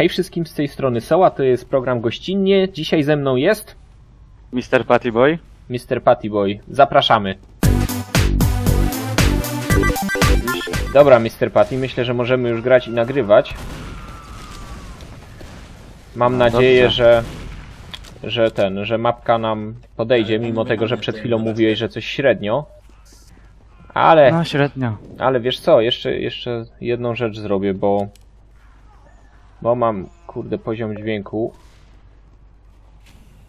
Hej wszystkim z tej strony Soła, to jest program gościnnie. Dzisiaj ze mną jest Mr. Patty Boy? Mr. Patty Boy. Zapraszamy. Dobra, Mr. Patty, myślę, że możemy już grać i nagrywać. Mam nadzieję, dobrze. że że ten, że mapka nam podejdzie, mimo tego, że przed chwilą mówiłeś, że coś średnio. Ale No średnio. ale wiesz co, jeszcze, jeszcze jedną rzecz zrobię, bo bo mam, kurde, poziom dźwięku.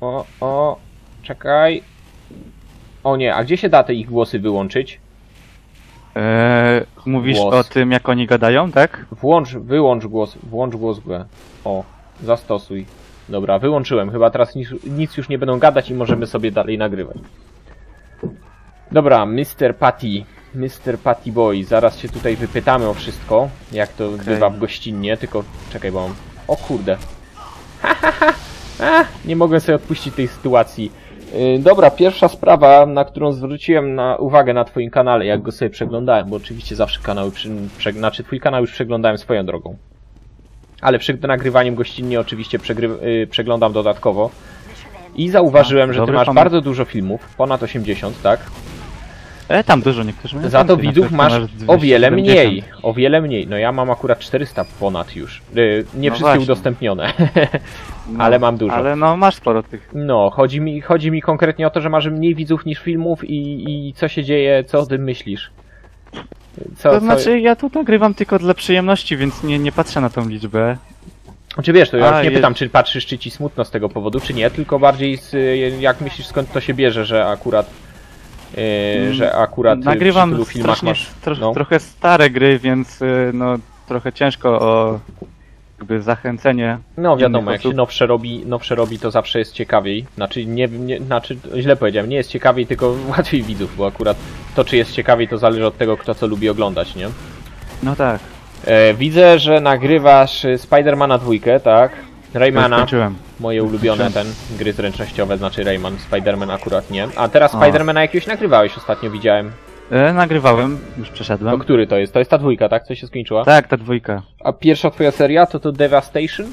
O, o, czekaj. O nie, a gdzie się da te ich głosy wyłączyć? Eee, mówisz Głos. o tym, jak oni gadają, tak? Włącz, wyłącz głos, włącz głos G. O, zastosuj. Dobra, wyłączyłem. Chyba teraz nic, nic już nie będą gadać i możemy sobie dalej nagrywać. Dobra, Mr. Patty. Mr. Patty Boy. Zaraz się tutaj wypytamy o wszystko, jak to bywa w gościnnie, tylko czekaj, bo mam... O kurde. Ha, ha, ha. A, nie mogłem sobie odpuścić tej sytuacji. Yy, dobra, pierwsza sprawa, na którą zwróciłem na uwagę na twoim kanale, jak go sobie przeglądałem, bo oczywiście zawsze kanały, przy, prze, znaczy twój kanał już przeglądałem swoją drogą. Ale przed nagrywaniem gościnnie oczywiście przegry, yy, przeglądam dodatkowo. I zauważyłem, A, że ty masz bardzo dużo filmów, ponad 80, tak? E, tam dużo, niektórzy mają Za to widzów masz o wiele 270. mniej. O wiele mniej. No ja mam akurat 400 ponad już. Yy, nie No wszystkie właśnie. udostępnione. No, ale mam dużo. Ale no, masz sporo tych. No, chodzi mi, chodzi mi konkretnie o to, że masz mniej widzów niż filmów i, i co się dzieje, co o tym myślisz? Co, To znaczy, ja tu nagrywam tylko dla przyjemności, więc nie, nie patrzę na tą liczbę. co... Czy wiesz, to ja A, już nie jest- pytam, czy patrzysz, czy ci smutno z tego powodu, czy nie, tylko bardziej z, jak myślisz, skąd to się bierze, że akurat, yy, Mm, że akurat y, przy Nagrywam tylu filmach masz... tro, no. trochę stare gry, więc y, no, trochę ciężko o jakby zachęcenie. No wiadomo, jak się osób. nowsze robi, nowsze robi, to zawsze jest ciekawiej. Znaczy, nie, nie, znaczy, źle powiedziałem, nie jest ciekawiej, tylko łatwiej widzów, bo akurat to, czy jest ciekawiej, to zależy od tego, kto co lubi oglądać, nie? No tak, E, widzę, że nagrywasz y, Spidermana dwójkę, tak? Raymana, skończyłem. Moje ulubione ten, gry zręcznościowe, znaczy Rayman, Spiderman akurat nie. A teraz. Spidermana jakiegoś nagrywałeś, ostatnio widziałem. E, nagrywałem, już To przeszedłem. który to jest? To jest ta dwójka, tak? Co się skończyła? Tak, ta dwójka. A pierwsza twoja seria to to Devastation?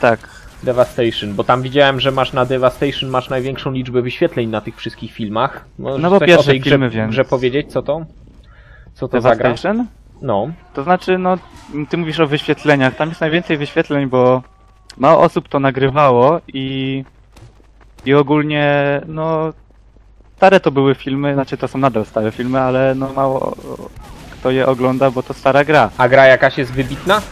Tak. Devastation, bo tam widziałem, że masz na Devastation masz największą liczbę wyświetleń na tych wszystkich filmach. Możesz No bo coś pierwsze o tej grze, filmy, więc- grze powiedzieć, co to? Co to za gra? Devastation? No. To znaczy, no, ty mówisz o wyświetleniach. Tam jest najwięcej wyświetleń, bo mało osób to nagrywało i, i ogólnie, no, stare to były filmy, znaczy to są nadal stare filmy, ale no mało kto je ogląda, bo to stara gra. A gra jakaś jest wybitna?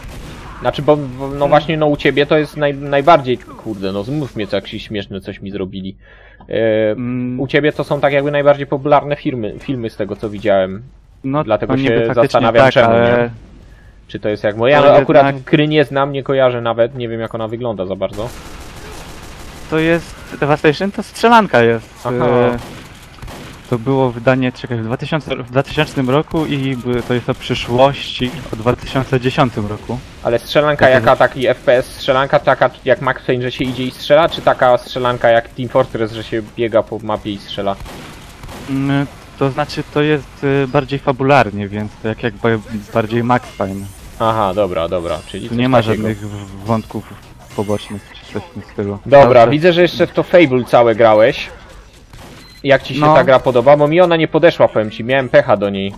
Znaczy, bo, bo no właśnie, no u ciebie to jest naj, najbardziej, kurde, no zmów mnie, co jakieś śmieszne coś mi zrobili. Mm, u ciebie to są tak jakby najbardziej popularne filmy, filmy z tego co widziałem. no, dlatego no się zastanawiam, tak, czemu, ale nie? Czy to jest jak moja? No, akurat jednak- gry nie znam, nie kojarzę nawet, nie wiem jak ona wygląda za bardzo. to jest, Devastation to strzelanka jest. Aha. E, To było wydanie, czekaj, w 2000, w 2000 roku i to jest o przyszłości o 2010 roku. Ale strzelanka Dlatego- jaka taki FPS, strzelanka taka jak Max Payne, że się idzie i strzela, czy taka strzelanka jak Team Fortress, że się biega po mapie i strzela? Mm, To znaczy, to jest y, bardziej fabularnie, więc to jak jakby bardziej Max Payne. Aha, dobra, dobra, czyli Tu nie ma takiego. żadnych w- wątków pobocznych czy coś w tym stylu. Dobra, Dobrze. widzę, że jeszcze w to Fable całe grałeś. Jak ci się No. ta gra podoba? Bo mi ona nie podeszła, powiem ci, miałem pecha do niej.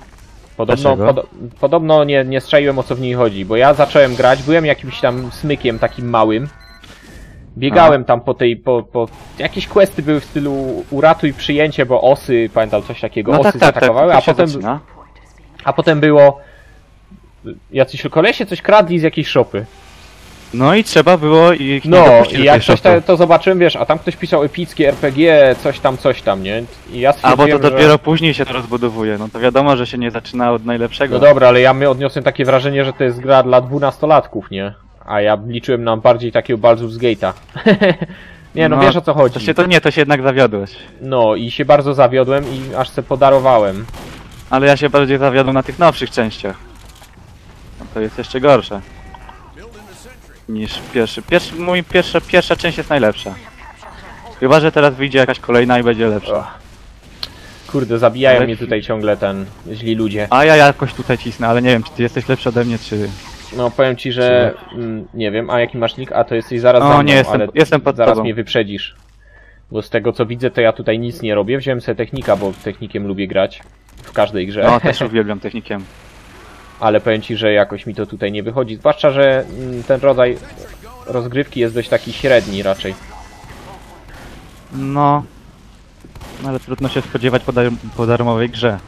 Podobno, Dlaczego? podo podobno nie, nie strzeliłem o co w niej chodzi, bo ja zacząłem grać, byłem jakimś tam smykiem takim małym. Biegałem tam po tej, po, po... Jakieś questy były w stylu uratuj przyjęcie, bo osy, pamiętam coś takiego, No osy tak, tak, tak, zaatakowały, to a potem, zaczyna. a potem było... Jacyś kolesie coś kradli z jakiejś szopy. No i trzeba było ich nie No, i jak coś to, zobaczyłem, wiesz, a tam ktoś pisał epickie RPG, coś tam, coś tam, nie? I ja A bo to stwierdziłem, że- dopiero później się to rozbudowuje. No to wiadomo, że się nie zaczyna od najlepszego. No dobra, ale ja my odniosłem takie wrażenie, że to jest gra dla dwunastolatków, nie? A ja liczyłem na bardziej takiego Baldur's Gate'a. nie, no, No, wiesz o co chodzi. To się to nie, to się jednak zawiodłeś. No i się bardzo zawiodłem i aż se podarowałem. Ale ja się bardziej zawiodłem na tych nowszych częściach. No to jest jeszcze gorsze. Niż pierwszy. pierwszy mój pierwsza, pierwsza część jest najlepsza. Chyba, że teraz wyjdzie jakaś kolejna i będzie lepsza. Kurde, zabijają Ale- mnie tutaj ciągle ten źli ludzie. A ja jakoś tutaj cisnę, ale nie wiem, czy ty jesteś lepszy ode mnie, czy... No powiem ci, że mm, nie wiem, a jaki masz nick? A to jesteś zaraz za mną, nie, jestem- ale jestem pod zaraz tobą. mnie wyprzedzisz. Bo z tego co widzę, to ja tutaj nic nie robię. Wziąłem sobie technika, bo technikiem lubię grać w każdej grze. No, też uwielbiam technikiem. Ale powiem ci, że jakoś mi to tutaj nie wychodzi. Zwłaszcza, że mm, ten rodzaj rozgrywki jest dość taki średni raczej. No. ale trudno się spodziewać po, dar po darmowej grze.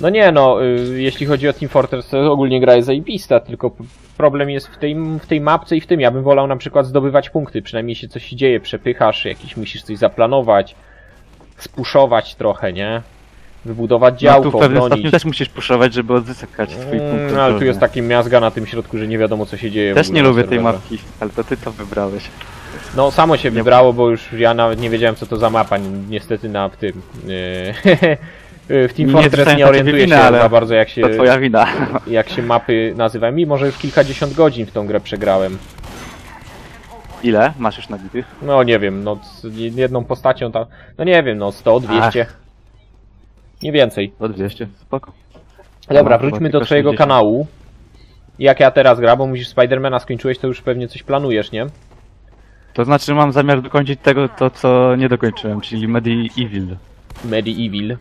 No nie no, y, jeśli chodzi o Team Fortress, to ogólnie gra jest zajebista, tylko problem jest w tej, w tej mapce i w tym. Ja bym wolał na przykład zdobywać punkty, przynajmniej się coś dzieje, przepychasz, jakiś musisz coś zaplanować, spuszować trochę, nie? Wybudować No, tu działko, w pewnym bronić. stopniu też musisz puszować, żeby odzyskać swój punkt Mm, ale tu jest taki miazga na tym środku, że nie wiadomo co się dzieje. w Też nie lubię tej mapki, ale to ty to wybrałeś. No samo się wybrało, bo już ja nawet nie wiedziałem co to za mapa, ni- niestety na w tym... yy, w Team Nie Fortress nie ciebie orientuję się ale za bardzo jak się, To twoja wina. jak się mapy nazywają, mimo że już kilkadziesiąt godzin w tą grę przegrałem. Ile masz już nabitych? No nie wiem, no jedną postacią tam, no nie wiem, no 100, 200. Nie więcej. O 200, spoko. Dobra, wróćmy do twojego 60. kanału. Jak ja teraz gra, bo musisz Spidermana skończyłeś, to już pewnie coś planujesz, nie? To znaczy mam zamiar dokończyć tego, to co nie dokończyłem, czyli Medieval. Medieval.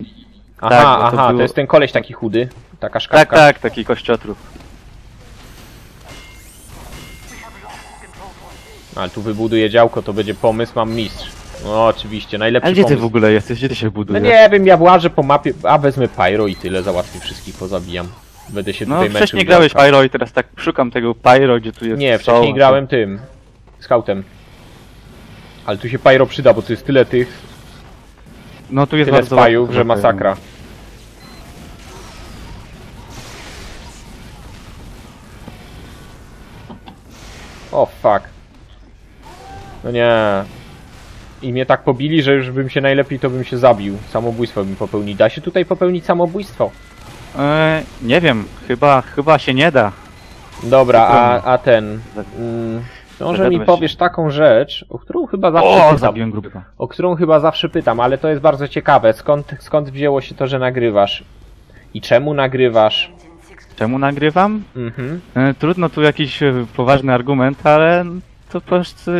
Aha, Tak, to aha, to było- jest ten koleś taki chudy, taka Tak, szkapka. tak, taki kościotrup. Ale tu wybuduję działko, to będzie pomysł, mam mistrz. No oczywiście, najlepszy A gdzie ty pomysł. w ogóle jesteś? Gdzie ty się No budujesz? nie wiem, ja włażę po mapie, a wezmę Pyro i tyle, załatwię wszystkich, pozabijam. Będę się No tutaj męczył. wcześniej grałeś. Pyro i teraz tak szukam tego Pyro, gdzie tu jest Nie, wcześniej a grałem tym, scoutem. Ale tu się Pyro przyda, bo tu jest tyle tych, to- No tu jest tyle bardzo spajów, że masakra. O fuck. No nie. I mnie tak pobili, że już bym się najlepiej to bym się zabił. Samobójstwo bym popełnił. Da się tutaj popełnić samobójstwo? E, nie wiem, chyba, chyba się nie da. Dobra, a, a ten... Mm, może mi powiesz taką rzecz, o którą chyba zawsze O, pytam. zabiłem grupę. O którą chyba zawsze pytam, ale to jest bardzo ciekawe. Skąd, skąd wzięło się to, że nagrywasz? I czemu nagrywasz? Czemu nagrywam? Mhm. E, trudno tu jakiś e, poważny argument, ale to po prostu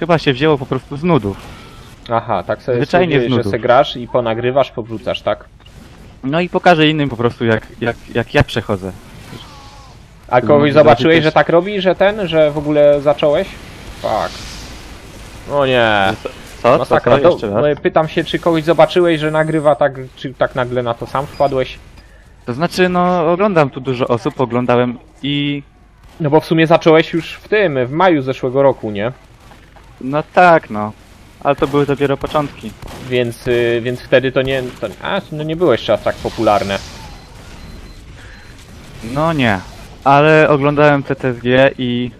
chyba się wzięło po prostu z nudów. Aha, tak sobie Zwyczajnie z stwierdziłeś, że se grasz i ponagrywasz, powrzucasz, tak? No i pokażę innym po prostu jak, jak, jak ja przechodzę. A kogoś zobaczyłeś, też. że tak robi, że ten, że w ogóle zacząłeś? Fuck. O nie. Co? Co? Masakra. Co? To, Jeszcze raz? no, pytam się, czy kogoś zobaczyłeś, że nagrywa tak, czy tak nagle na to sam wpadłeś? To znaczy, no oglądam tu dużo osób, oglądałem i... No bo w sumie zacząłeś już w tym, w maju zeszłego roku, nie? No tak, no. Ale to były dopiero początki. Więc, y, więc wtedy to nie, to, a, no nie było jeszcze aż tak popularne. No nie. Ale oglądałem TTSG i,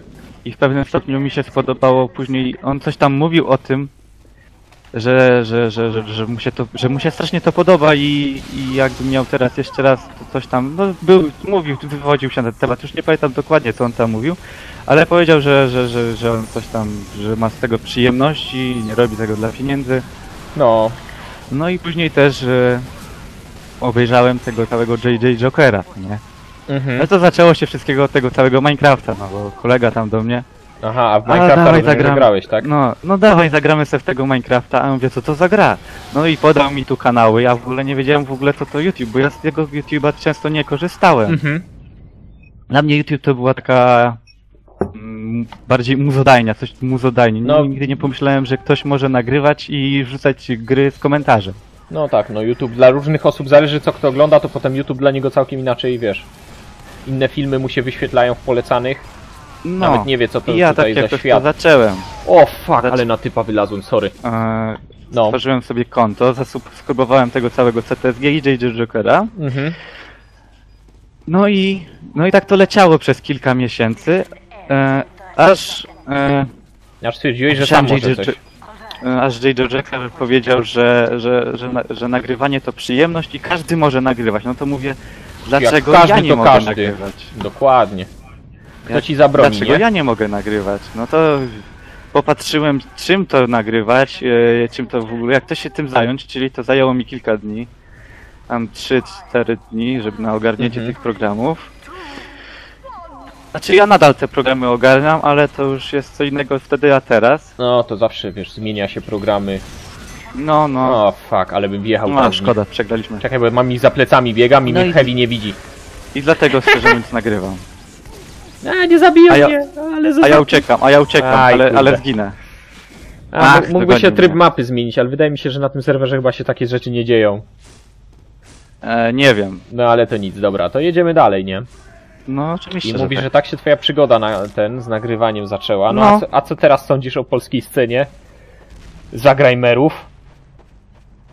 i w pewnym stopniu mi się spodobało później. On coś tam mówił o tym, że, że, że, że, że, mu, się to, że mu się strasznie to podoba i, i jakby miał teraz jeszcze raz to coś tam, no był, mówił, wywodził się na ten temat, już nie pamiętam dokładnie co on tam mówił, ale powiedział, że, że, że, że on coś tam, że ma z tego przyjemności, nie robi tego dla pieniędzy. No, No i później też e, obejrzałem tego całego JJ Jokera, nie? mhm. No to zaczęło się wszystkiego od tego całego Minecrafta, no bo kolega tam do mnie. Aha, a w Minecrafta dawaj, rozumiem, że zagramy. grałeś, tak? No, no dawaj, zagramy sobie w tego Minecrafta, a ja mówię, co to za gra? No i podał mi tu kanały, ja w ogóle nie wiedziałem w ogóle co to YouTube, bo ja z tego YouTube'a często nie korzystałem. Mhm. Dla mnie YouTube to była taka mm, bardziej muzodajnia, coś muzodajnie. No. Nigdy nie pomyślałem, że ktoś może nagrywać i wrzucać gry z komentarzem. No tak, no YouTube dla różnych osób zależy co kto ogląda, to potem YouTube dla niego całkiem inaczej, wiesz. Inne filmy mu się wyświetlają w polecanych, No, nawet nie wie co to ja tutaj tak za świat. zacząłem. O fuck, ale na typa wylazłem, sorry. Eee, No. Stworzyłem sobie konto, zasubskrybowałem tego całego CTSG i JJ Jokera. Mhm. No i, no i tak to leciało przez kilka miesięcy, e, aż, e, Aż stwierdziłeś, że Myślałem, może że- coś. e, aż JJ Joker powiedział, że, że, że, że nagrywanie to przyjemność i każdy może nagrywać. No to mówię, dlaczego ja nie mogę każdy. nagrywać? Dokładnie. Kto Ja- ci zabroni, Dlaczego nie? ja nie mogę nagrywać? No to popatrzyłem, czym to nagrywać, e, czym to w ogóle, jak to się tym zająć, czyli to zajęło mi kilka dni. Tam 3-4 dni, żeby na ogarnięcie Mhm. tych programów. Znaczy ja nadal te programy ogarniam, ale to już jest co innego wtedy, a teraz. No, to zawsze, wiesz, zmienia się programy. No, no. O, fuck, ale bym wjechał No, tam. szkoda, przegraliśmy. Czekaj, bo mam mi za plecami biegam i No mnie i- Heavy nie widzi. I dlatego szczerze mówiąc nagrywam. A, nie zabiją A ja- mnie, ale A ja uciekam, a ja uciekam, Aj, ale, kurde. ale zginę. A, Ach, mógłby dogonił się tryb mnie. mapy zmienić, ale wydaje mi się, że na tym serwerze chyba się takie rzeczy nie dzieją. E, nie wiem. No ale to nic, dobra, to jedziemy dalej, nie? No oczywiście, I że mówisz, tak. że tak się twoja przygoda na ten z nagrywaniem zaczęła. No, No. A, co, a co teraz sądzisz o polskiej scenie? Zagrajmerów?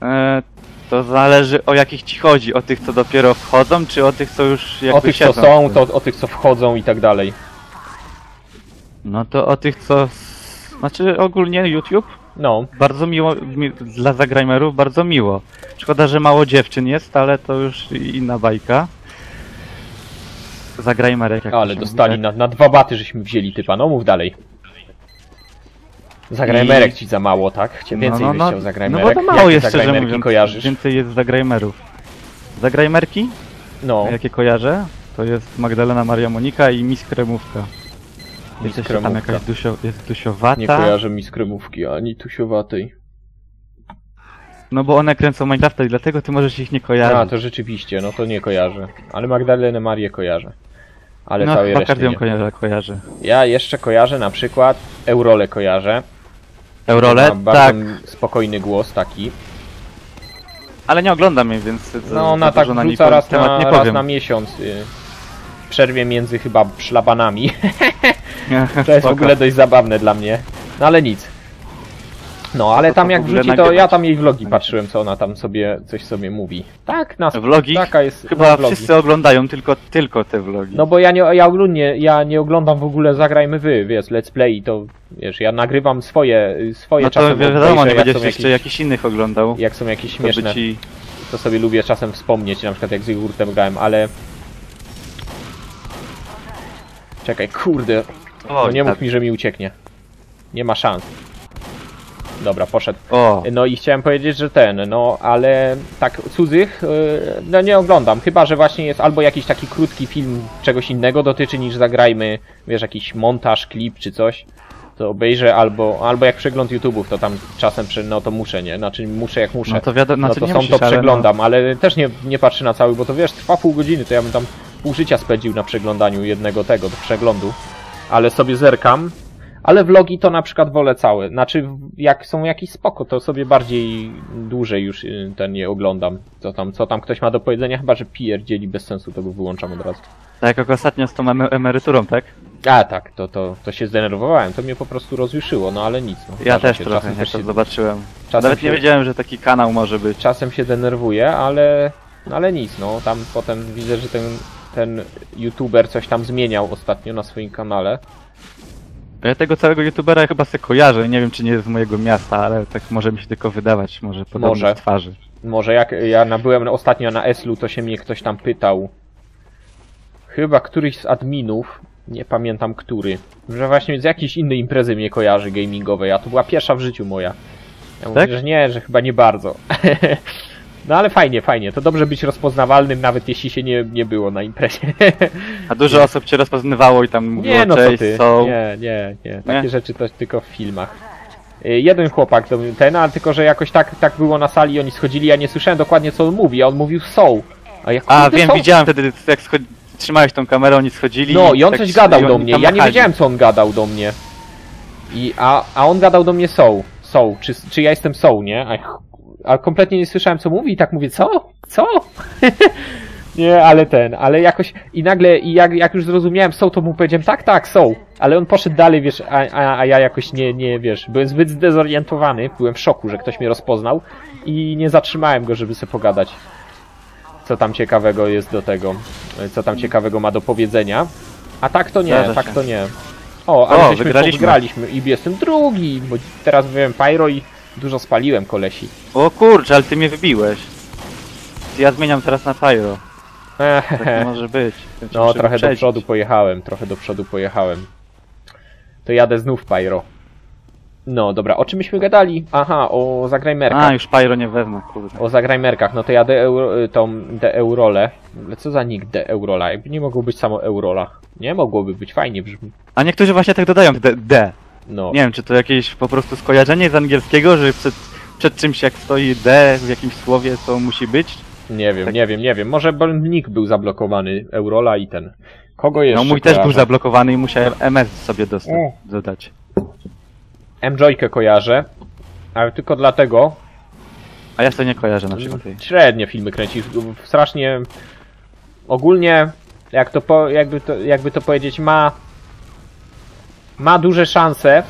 E, to zależy o jakich ci chodzi, o tych co dopiero wchodzą, czy o tych co już jakby O tych, co siedzą? są, to o tych, co wchodzą i tak dalej. No to o tych co... Znaczy ogólnie YouTube No, bardzo miło, mi, dla zagrajmerów bardzo miło. Szkoda, że mało dziewczyn jest, ale to już inna bajka. Zagrajmerek jak to ale się dostali na, na dwa baty, żeśmy wzięli typa. No mów dalej. Zagrajmerek ci za mało, tak? Chciałem więcej byś chciał No zagrajmerek. bo to mało jest, szczerze mówiąc. kojarzysz? Więcej jest zagrajmerów. Zagrajmerki, No, jakie kojarzę, to jest Magdalena Maria Monika i Miss Kremówka. Jest jeszcze tam jakaś dusio, jest dusiowata. nie kojarzę mi z kremówki, ani tusiowatej. No bo one kręcą Minecrafta i dlatego ty możesz ich nie kojarzyć. A, to rzeczywiście, no to nie kojarzę. Ale Magdalenę Marię kojarzę. Ale no całej reszty każdy ją nie. kojarzy, kojarzy. Ja jeszcze kojarzę na przykład Eurole kojarzę. Ma Eurolet? bardzo Tak, spokojny głos taki. ale nie oglądam jej, więc No ona tak dużo na powiem- raz temat na, nie raz powiem. na miesiąc. Y, w przerwie między chyba szlabanami. To jest w Spoko. ogóle dość zabawne dla mnie. No ale nic. No ale to tam jak wrzuci, to ja tam jej vlogi patrzyłem, co ona tam sobie coś sobie mówi. Tak, na Vlogi? Taka jest Chyba na vlogi. wszyscy oglądają tylko, tylko te vlogi. No bo ja nie, ja ogólnie, ja nie oglądam w ogóle Zagrajmy Wy, wiesz, let's play, to wiesz, ja nagrywam swoje, swoje no to wiadomo, nie będziesz jeszcze jakieś, jakichś innych oglądał. jak są jakieś To śmieszne, ci... to sobie lubię czasem wspomnieć, na przykład jak z Jogurtem grałem, ale... Czekaj, kurde, no nie tak. mów mi, że mi ucieknie. Nie ma szans. Dobra, poszedł. O, No i chciałem powiedzieć, że ten, no ale tak cudzych, yy, no nie oglądam. Chyba, że właśnie jest albo jakiś taki krótki film czegoś innego dotyczy niż zagrajmy, wiesz, jakiś montaż, klip czy coś. To obejrzę albo, albo jak przegląd YouTube'ów, to tam czasem, prze, no to muszę, nie? Znaczy muszę jak muszę. no to wiadomo, No znaczy to są musisz, to ale przeglądam, ale też nie, nie patrzę na cały, bo to wiesz, trwa pół godziny, to ja bym tam pół życia spędził na przeglądaniu jednego tego, do przeglądu. Ale sobie zerkam. Ale vlogi to na przykład wolę całe. Znaczy, jak są jakieś spoko, to sobie bardziej dłużej już y, ten je oglądam. Co tam, co tam ktoś ma do powiedzenia, chyba że pierdzieli bez sensu, to go wyłączam od razu. Tak jak ostatnio z tą em- emeryturą, tak? A tak, to, to, to się zdenerwowałem, to mnie po prostu rozjuszyło, no ale nic. No, Ja też się. trochę, czasem jak też to się, zobaczyłem. czasem Nawet nie się- wiedziałem, że taki kanał może być. czasem się denerwuję, ale, no ale nic, no tam potem widzę, że ten, ten youtuber coś tam zmieniał ostatnio na swoim kanale. Ja tego całego youtubera chyba sobie kojarzę, nie wiem czy nie jest z mojego miasta, ale tak może mi się tylko wydawać, może podobne Może. twarzy. Może jak ja nabyłem ostatnio na Eslu, to się mnie ktoś tam pytał. Chyba któryś z adminów, nie pamiętam który, że właśnie z jakiejś innej imprezy mnie kojarzy gamingowej, a to była pierwsza w życiu moja. Ja mówię, Tak? że nie, że chyba nie bardzo. No ale fajnie, fajnie. To dobrze być rozpoznawalnym, nawet jeśli się nie, nie było na imprezie. A dużo osób cię rozpoznawało i tam mówiło Nie, no co cześć, ty. są. Nie, nie, nie. Takie Nie? rzeczy to tylko w filmach. Y, Jeden chłopak, to ten, ale tylko, że jakoś tak, tak było na sali, oni schodzili, ja nie słyszałem dokładnie co on mówi, a on mówił są. A ja A wiem, są. widziałem wtedy jak schodzi... trzymałeś tą kamerę, oni schodzili. No i on tak coś gadał do mnie, ja nie wiedziałem co on gadał do mnie. I, a, a on gadał do mnie są, są, czy, czy ja jestem są, nie? A, a kompletnie nie słyszałem co mówi i tak mówię, co? Co? nie, ale ten, ale jakoś i nagle, i jak, jak już zrozumiałem są, to mu powiedziałem, tak, tak, są. Ale on poszedł dalej, wiesz, a, a, a ja jakoś nie, nie, wiesz, byłem zbyt zdezorientowany, byłem w szoku, że ktoś mnie rozpoznał i nie zatrzymałem go, żeby sobie pogadać. Co tam ciekawego jest do tego, co tam ciekawego ma do powiedzenia. A tak to nie, tak to nie. O, ale O, żeśmy wygraliśmy. i jestem drugi, bo teraz byłem pyro i dużo spaliłem kolesi. O kurczę, ale ty mnie wybiłeś. Ja zmieniam teraz na Pyro. Tak nie może być. Ja cię No, muszę trochę do wyprzedzić. przodu pojechałem, trochę do przodu pojechałem. To jadę znów pyro. No, dobra, o czym myśmy gadali? Aha, o zagrajmerkach. A, już Pyro nie wezmę, kurde. O zagrajmerkach, no to ja de euro, y, tą de Eurole. Ale co za nick de Eurola? Jakby nie mogło być samo Eurola. Nie mogłoby być, fajnie brzmi. A niektórzy właśnie tak dodają D. D. No. Nie wiem, czy to jakieś po prostu skojarzenie z angielskiego, że przed, przed czymś jak stoi D w jakimś słowie, to musi być? Nie wiem, Tak. nie wiem, nie wiem. Może nick był zablokowany, Eurola i ten. Kogo jeszcze No mój też był kojarzę? zablokowany i musiałem MS sobie dostać, dodać. M-Joykę kojarzę, ale tylko dlatego, A ja sobie nie kojarzę na przykład średnie filmy kręci. Strasznie ogólnie, jak to po, jakby, to, jakby to powiedzieć, ma ma duże szanse,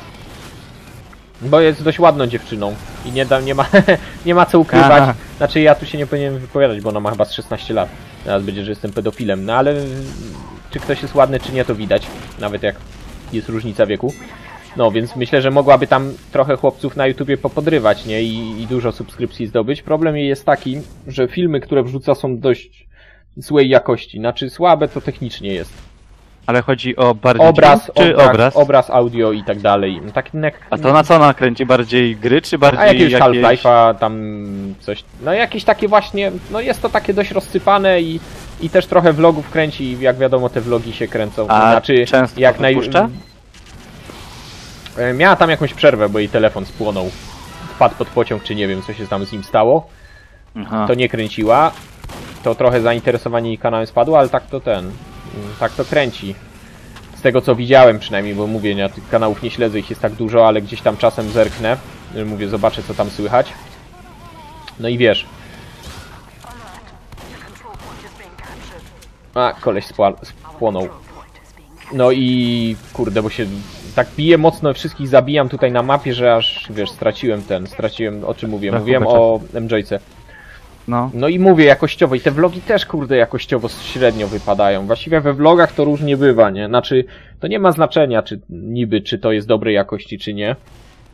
bo jest dość ładną dziewczyną i nie, da, nie, ma, nie ma co ukrywać. Aha. Znaczy ja tu się nie powinienem wypowiadać, bo ona ma chyba z 16 lat. Teraz będzie, że jestem pedofilem. No ale czy ktoś jest ładny, czy nie, to widać. Nawet jak jest różnica wieku. No, więc myślę, że mogłaby tam trochę chłopców na YouTubie popodrywać, nie? I, I dużo subskrypcji zdobyć. Problem jej jest taki, że filmy, które wrzuca są dość złej jakości. Znaczy słabe to technicznie jest. Ale chodzi o bardziej Obraz, dźwięk, czy obraz, obraz? obraz, audio i tak dalej. Tak, jak, A to na co ona kręci? Bardziej gry, czy bardziej a jakiegoś jakieś... Half-Life'a, tam coś. No jakieś takie właśnie. No jest to takie dość rozsypane i, i też trochę vlogów kręci. Jak wiadomo, te vlogi się kręcą. A znaczy, często jak naj... E, Miała tam jakąś przerwę, bo jej telefon spłonął. Wpadł pod pociąg, czy nie wiem, co się tam z nim stało. Aha. To nie kręciła. To trochę zainteresowanie jej kanałem spadło, ale tak to ten. Tak to kręci. Z tego co widziałem przynajmniej, bo mówię, ja tych kanałów nie śledzę, ich jest tak dużo, ale gdzieś tam czasem zerknę. y, Mówię, zobaczę co tam słychać. No i wiesz. A, koleś spłonął. No i kurde, bo się tak bije mocno, wszystkich zabijam tutaj na mapie, że aż wiesz, straciłem ten, straciłem o czym mówię. Mówiłem chłopacze. o MJ-ce. No. No i mówię jakościowo i te vlogi też kurde jakościowo średnio wypadają. Właściwie we vlogach to różnie bywa, nie? Znaczy, to nie ma znaczenia, czy niby, czy to jest dobrej jakości, czy nie.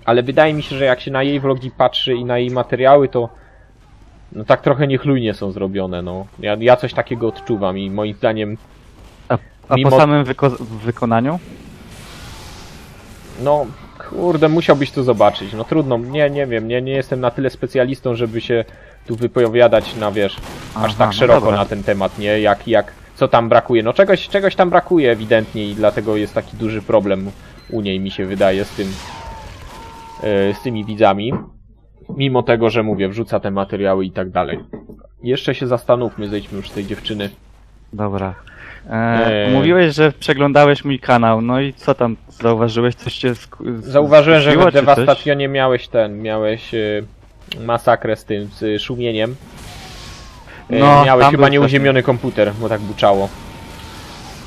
Ale wydaje mi się, że jak się na jej vlogi patrzy i na jej materiały, to no tak trochę niechlujnie są zrobione, no. Ja, ja coś takiego odczuwam i moim zdaniem, A, a Mimo- po samym wyko- wykonaniu? no kurde, musiałbyś to zobaczyć. No trudno, nie, nie wiem, nie, nie jestem na tyle specjalistą, żeby się tu wypowiadać na, wiesz, aż Aha, tak no szeroko dobra. na ten temat, nie? Jak, jak, co tam brakuje. No czegoś, czegoś tam brakuje ewidentnie i dlatego jest taki duży problem u niej, mi się wydaje, z tym, e, z tymi widzami. Mimo tego, że mówię, wrzuca te materiały i tak dalej. Jeszcze się zastanówmy, zejdźmy już z tej dziewczyny. Dobra. E, Eee. Mówiłeś, że przeglądałeś mój kanał, no i co tam zauważyłeś? Coś cię sk- z- Zauważyłem, że skusiło, w czy coś? Devastacjonie miałeś ten, miałeś e, masakrę z tym, z szumieniem. E, No, miałeś tam chyba był nieuziemiony komputer, bo tak buczało.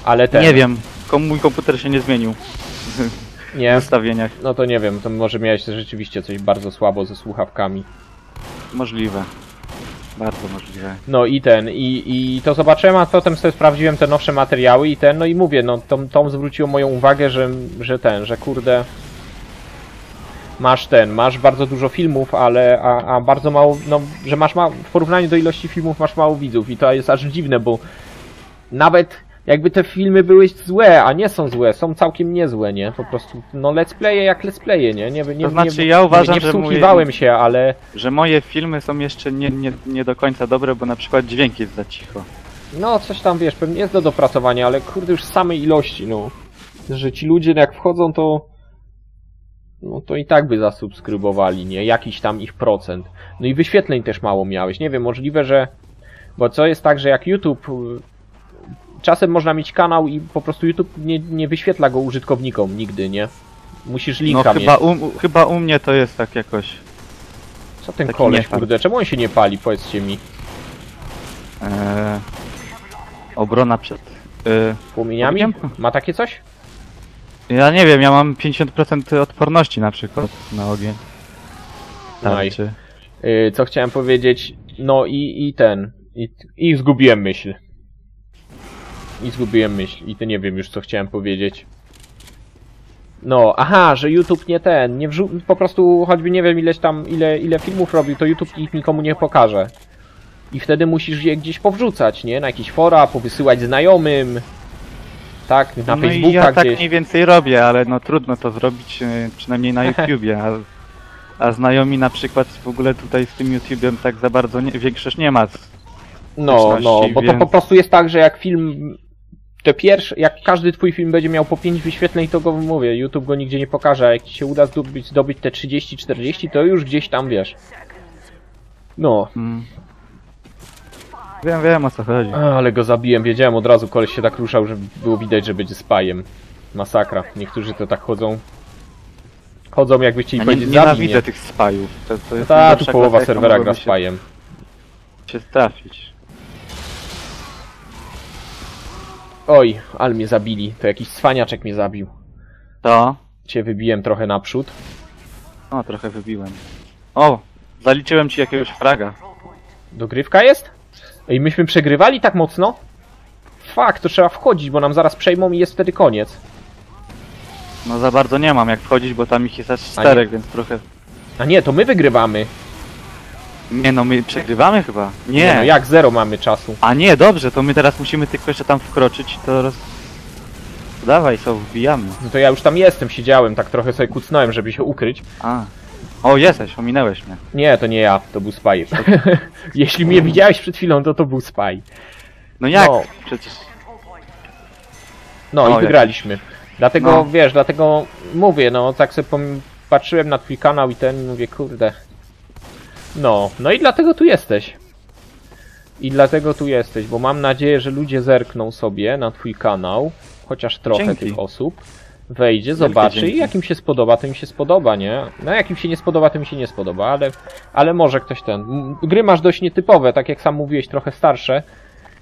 Ale ten... Nie wiem, kom- mój komputer się nie zmienił w Nie, ustawieniach. no to nie wiem, to może miałeś rzeczywiście coś bardzo słabo ze słuchawkami. Możliwe. Bardzo możliwe. No i ten, i, i to zobaczyłem, a potem sobie sprawdziłem te nowsze materiały i ten, no i mówię, no Tom, Tom zwróciło moją uwagę, że, że ten, że kurde masz ten, masz bardzo dużo filmów, ale a, a bardzo mało, no, że masz ma, w porównaniu do ilości filmów masz mało widzów i to jest aż dziwne, bo nawet jakby te filmy były złe, a nie są złe, są całkiem niezłe, nie? Po prostu, no let's playe jak let's playe, nie? Nie, nie, To znaczy, nie, ja uważam, nie, nie że wsłuchiwałem się, ale Że moje filmy są jeszcze nie, nie, nie do końca dobre, bo na przykład dźwięk jest za cicho. No, coś tam wiesz, pewnie jest do dopracowania, ale kurde już samej ilości, no. Że ci ludzie jak wchodzą, to. No to i tak by zasubskrybowali, nie? Jakiś tam ich procent. No i wyświetleń też mało miałeś. Nie wiem, możliwe, że. Bo co jest tak, że jak YouTube. Czasem można mieć kanał i po prostu YouTube nie, nie wyświetla go użytkownikom nigdy, nie? Musisz No linka mieć. chyba u, chyba u mnie to jest tak jakoś. Co ten taki koleś, kurde? Czemu on się nie pali? Powiedzcie mi. E, obrona przed. E, Płomieniami? Ma takie coś? ja nie wiem, ja mam 50% odporności na przykład na ogień. No i- Tarczy. Yy, co chciałem powiedzieć, no i, i ten, i, i zgubiłem myśl. I zgubiłem myśl, i to nie wiem już co chciałem powiedzieć. No, aha, że YouTube nie ten, nie wrzu- po prostu choćby nie wiem ileś tam, ile, ile filmów robił, to YouTube ich nikomu nie pokaże. I wtedy musisz je gdzieś powrzucać, nie? Na jakieś fora, powysyłać znajomym. Tak, na no i Facebooka ja tak gdzieś. mniej więcej robię, ale no trudno to zrobić e, przynajmniej na YouTubie, a, a znajomi na przykład w ogóle tutaj z tym YouTubem tak za bardzo nie, większość nie ma. No, no, styczności, bo to więc- po prostu jest tak, że jak film te pierwsze, jak każdy twój film będzie miał po 5 wyświetleń, to go mówię, YouTube go nigdzie nie pokaże, a jak ci się uda zdobyć, zdobyć te 30-40, to już gdzieś tam wiesz. No, Mm. Wiem, wiem o co chodzi. A, ale go zabiłem, wiedziałem od razu, koleś się tak ruszał, że było widać, że będzie spajem. Masakra. Niektórzy to tak chodzą. Chodzą jakby chcieli Ja nie, powiedzieć zabij mnie. tych spajów. To, to No jest ta, tu połowa serwera gra się, spajem. się trafić. Oj, ale mnie zabili. To jakiś cwaniaczek mnie zabił. To? Cię wybiłem trochę naprzód. O, trochę wybiłem. O, zaliczyłem ci jakiegoś fraga. Dogrywka jest? I myśmy przegrywali tak mocno? Fak, to trzeba wchodzić, bo nam zaraz przejmą i jest wtedy koniec. No za bardzo nie mam jak wchodzić, bo tam ich jest aż czterech, więc trochę... A nie, to my wygrywamy. Nie no, my przegrywamy chyba. Nie, no jak zero mamy czasu. A nie, dobrze, to my teraz musimy tylko jeszcze tam wkroczyć i to roz... Dawaj, co, wbijamy. No to ja już tam jestem, siedziałem, tak trochę sobie kucnąłem, żeby się ukryć. A. O, jesteś, ominęłeś mnie. Nie, to nie ja, to był Spy. Jeśli mnie widziałeś przed chwilą, to to był Spy. No jak? No. Przecież... No O, i wygraliśmy. Dlatego, No. wiesz, dlatego mówię, no tak sobie pom- patrzyłem na twój kanał i ten mówię, kurde. No, no i dlatego tu jesteś. I dlatego tu jesteś, bo mam nadzieję, że ludzie zerkną sobie na twój kanał, chociaż trochę Dzięki. tych osób, wejdzie, Wielkie zobaczy dzięki. i jak im się spodoba, to im się spodoba, nie? No jak im się nie spodoba, to im się nie spodoba, ale, ale może ktoś ten. Gry masz dość nietypowe, tak jak sam mówiłeś, trochę starsze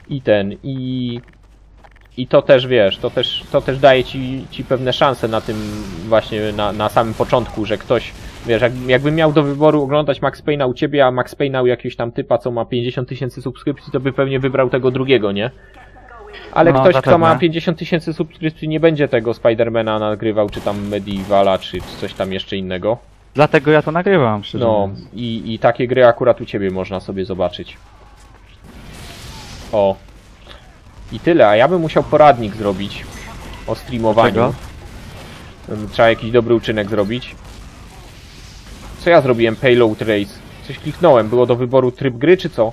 i ten, i i to też wiesz, to też, to też daje ci, ci pewne szanse na tym właśnie na, na samym początku, że ktoś, wiesz, jak, jakbym miał do wyboru oglądać Max Payne'a u ciebie, a Max Payne'a u jakiegoś tam typa, co ma 50 tysięcy subskrypcji, to by pewnie wybrał tego drugiego, nie? Ale No, ktoś, kto ma 50 tysięcy subskrypcji, nie będzie tego Spidermana nagrywał, czy tam Medievala, czy coś tam jeszcze innego. Dlatego ja to nagrywam, szczerze No, i, i takie gry akurat u ciebie można sobie zobaczyć. O. I tyle, a ja bym musiał poradnik zrobić o streamowaniu. Dlaczego? Trzeba jakiś dobry uczynek zrobić. Co ja zrobiłem? Payload Race. Coś kliknąłem, było do wyboru tryb gry, czy co?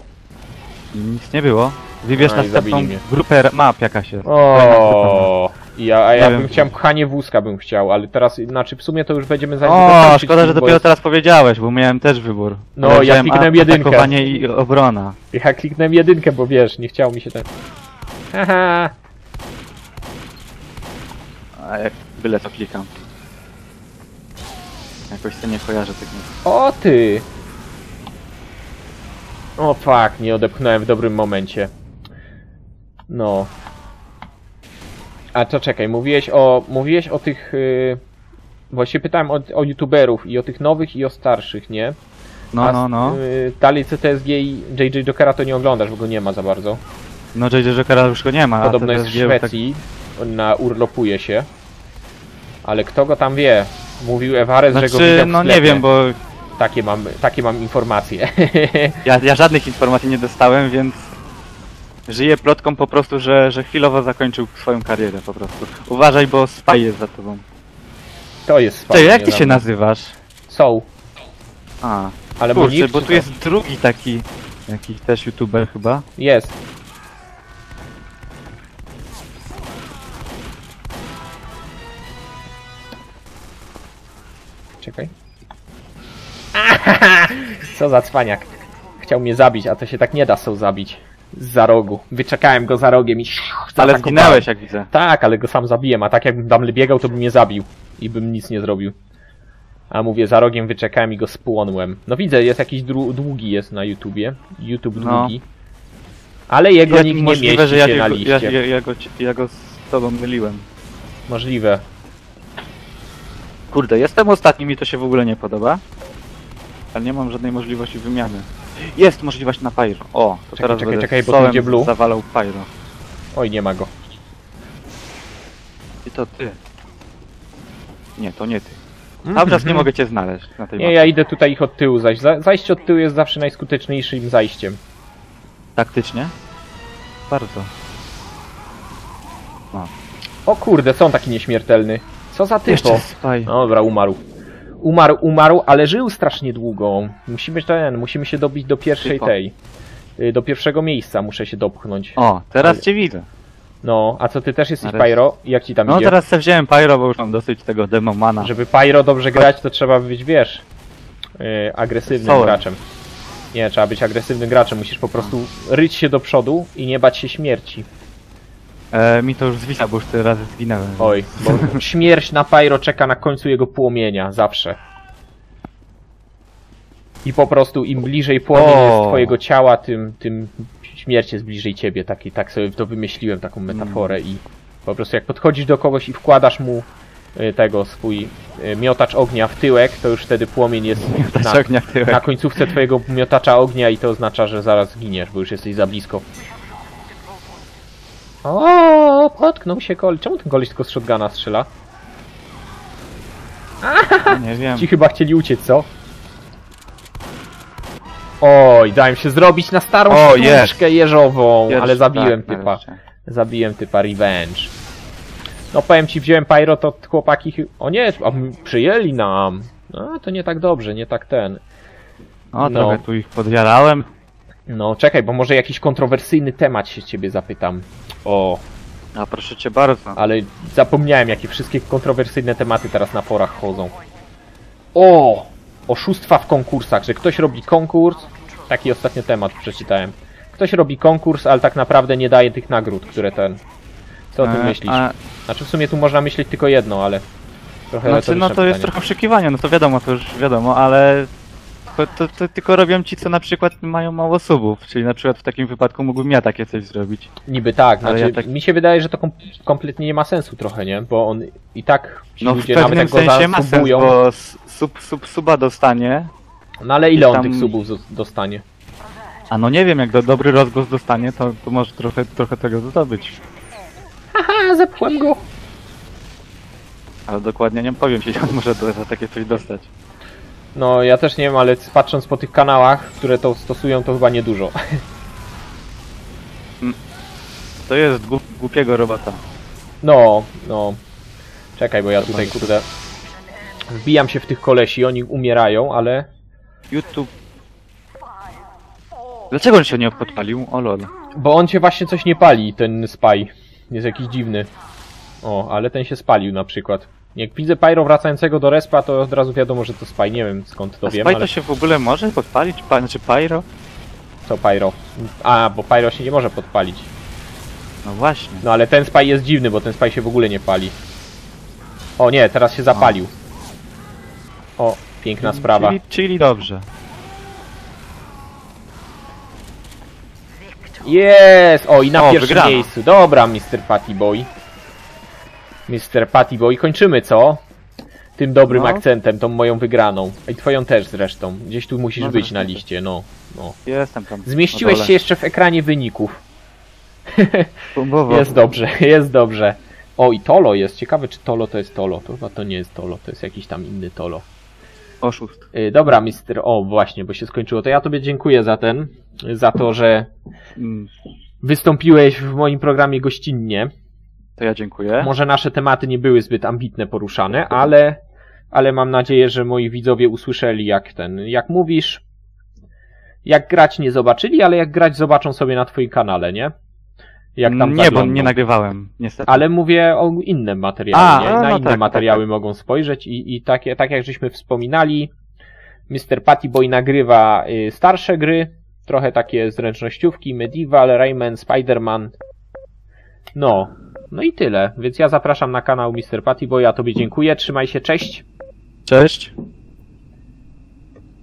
Nic nie było. Wybierz A, i następną zabili mnie. grupę map jakaś jest. O, ja, a ja Nie bym wiem. chciał pchanie wózka bym chciał, ale teraz, znaczy w sumie to już będziemy za O, szkoda, że dopiero teraz powiedziałeś, bo miałem też wybór. No, ja wziąłem kliknąłem jedynkę. Atakowanie i obrona. Ja kliknąłem jedynkę, bo wiesz, nie chciało mi się ten... Haha. A jak byle co klikam. Jakoś to nie kojarzę tego. O ty! O fuck, nie odepchnąłem w dobrym momencie. No. A to czekaj, mówiłeś o, mówiłeś o tych... Yy... Właśnie pytałem o, o youtuberów i o tych nowych i o starszych, nie? No, A, no, no. Yy, dalej CTSG i JJ Jokera to nie oglądasz, bo go nie ma za bardzo. No JJ Jokera już go nie ma. Podobno jest w tak- Szwecji, on na urlopuje się. Ale kto go tam wie? Mówił Ewares, że go Znaczy, widział no nie wiem, bo Takie mam, takie mam informacje. ja, ja żadnych informacji nie dostałem, więc żyję plotką po prostu, że, że chwilowo zakończył swoją karierę po prostu. Uważaj, bo Spy jest za tobą. to jest Ty, fajnie, jak ty się nazywasz? Są, A, ale kurczę, bo tu jest drugi taki, jakiś też youtuber chyba. Jest. Co za cwaniak. Chciał mnie zabić, a to się tak nie da są zabić. Z rogu. Wyczekałem go za rogiem i Ale zginęłeś, jak widzę. Tak, ale go sam zabiłem, a tak jakbym tam biegał, to by mnie zabił. I bym nic nie zrobił. A mówię, za rogiem wyczekałem i go spłonłem. No widzę, jest jakiś długi jest na YouTubie. YouTube No. długi. Ale jego Jak nikt nie mieści że ja, się na liście. ja, ja, ja, go, ja go z tobą myliłem. Możliwe. Kurde, jestem ostatnim i to się w ogóle nie podoba. Ale nie mam żadnej możliwości wymiany. Jest możliwość na Pyro. O, to Czekaj, teraz czekaj, będę czekaj, bo tu sołem idzie Blue. zawalał Pyro. Oj, nie ma go. I to ty. Nie, to nie ty. Cały czas nie mogę cię znaleźć na tej Nie, mapie. ja idę tutaj ich od tyłu zajść. Za- Zajście od tyłu jest zawsze najskuteczniejszym zajściem. Taktycznie? Bardzo. O kurde, co on taki nieśmiertelny? Co za typo? Jeszcze. No dobra, umarł. Umarł, umarł, ale żył strasznie długo. Musimy ten, musimy się dobić do pierwszej Typo. tej. y, Do pierwszego miejsca muszę się dopchnąć. O, teraz Ale- cię widzę. No, a co ty też jesteś. Pyro? Jak ci tam No idzie? teraz sobie wziąłem Pyro, bo już mam dosyć tego demomana. Żeby Pyro dobrze grać, to trzeba być, wiesz, yy, agresywnym graczem. Nie, trzeba być agresywnym graczem, musisz po prostu ryć się do przodu i nie bać się śmierci. E, mi to już zwisa, bo już tyle razy zginęłem. Oj, bo śmierć na Pyro czeka na końcu jego płomienia, zawsze. I po prostu im bliżej płomień O. jest twojego ciała, tym, tym śmierć jest bliżej ciebie. Taki, tak sobie to wymyśliłem, taką metaforę i po prostu jak podchodzisz do kogoś i wkładasz mu y, tego swój y, miotacz ognia w tyłek, to już wtedy płomień jest na, ognia w tyłek. na końcówce twojego miotacza ognia i to oznacza, że zaraz zginiesz, bo już jesteś za blisko. O, potknął się koleś. Czemu ten koleś tylko z shotguna strzela? Nie wiem. Ci chyba chcieli uciec, co? Oj, dałem się zrobić na starą O, sztuczkę jeżową, Pierwszy- ale zabiłem tak, typa. nareszcie. Zabiłem typa revenge. No powiem ci, wziąłem pyro, to chłopaki... chy- O nie, a m- przyjęli nam. No, to nie tak dobrze, nie tak ten. No, No. trochę tu ich podjarałem. No, czekaj, bo może jakiś kontrowersyjny temat się ciebie zapytam. O, A proszę cię bardzo. ale zapomniałem, jakie wszystkie kontrowersyjne tematy teraz na forach chodzą. O! Oszustwa w konkursach, że ktoś robi konkurs. Taki ostatnio temat przeczytałem. Ktoś robi konkurs, ale tak naprawdę nie daje tych nagród, które ten. Co o tym E, myślisz? A, Znaczy w sumie tu można myśleć tylko jedno, ale. Trochę znaczy, no to jest pytanie. trochę oszukiwanie, no to wiadomo, to już wiadomo, ale to, to, to tylko robią ci, co na przykład mają mało subów, czyli na przykład w takim wypadku mógłbym ja takie coś zrobić. Niby tak, Ale znaczy ja tak- mi się wydaje, że to kom kompletnie nie ma sensu trochę, nie? Bo on i tak ci No w ludzie nawet pewnym jak go sensie ma sens, zasubują. bo s- sub, sub, suba dostanie, No ale ile on tam- tych subów zo- dostanie? a no nie wiem, jak do, dobry rozgłos dostanie, to, to może trochę, trochę tego zdobyć. Haha, zepchłem go. Ale dokładnie nie powiem ci, on może do, za takie coś dostać. No, ja też nie wiem, ale patrząc po tych kanałach, które to stosują, to chyba niedużo. To jest głup, głupiego robota. No, no. Czekaj, bo ja tutaj, kurde... Wbijam się w tych kolesi, oni umierają, ale... YouTube... Dlaczego on się nie podpalił? O lol. Bo on się właśnie coś nie pali, ten spy. Jest jakiś dziwny. O, ale ten się spalił na przykład. Jak widzę Pyro wracającego do respa, to od razu wiadomo, że to spy. Nie wiem skąd to A wiem, Spy ale to się w ogóle może podpalić? Pa, znaczy Pyro? to Pyro. A, bo Pyro się nie może podpalić. No właśnie. No ale ten spy jest dziwny, bo ten spy się w ogóle nie pali. O nie, teraz się zapalił. O, piękna sprawa. Czyli, czyli dobrze. Jest! O, i na O, pierwszym wygrano. miejscu. Dobra, Mr. Patty Boy. Mr. Patty Boy. Kończymy, co? Tym dobrym No. akcentem, tą moją wygraną. I twoją też zresztą. Gdzieś tu musisz No być zresztą na też. liście, no. no. Jestem tam. Zmieściłeś się jeszcze w ekranie wyników. Jest dobrze, jest dobrze. O, i Tolo jest. Ciekawe, czy Tolo to jest Tolo. To chyba to nie jest Tolo, to jest jakiś tam inny Tolo. Oszust. Y, Dobra, mister. O, właśnie, bo się skończyło. To ja tobie dziękuję za ten, za to, że Mm, wystąpiłeś w moim programie gościnnie. To ja dziękuję. Może nasze tematy nie były zbyt ambitne poruszane, ale, ale mam nadzieję, że moi widzowie usłyszeli jak ten, jak mówisz, jak grać nie zobaczyli, ale jak grać zobaczą sobie na twoim kanale, nie? Jak tam nie, bo nie nagrywałem, niestety. Ale mówię o innym materiale, A, nie? na no inne tak, materiały tak, mogą spojrzeć i, i takie, tak jak żeśmy wspominali, Mr. Patty Boy nagrywa y, starsze gry, trochę takie zręcznościówki, Medieval, Rayman, Spider-Man. No, no i tyle. Więc ja zapraszam na kanał Mr. Patty Boy, a tobie dziękuję, trzymaj się, cześć! Cześć.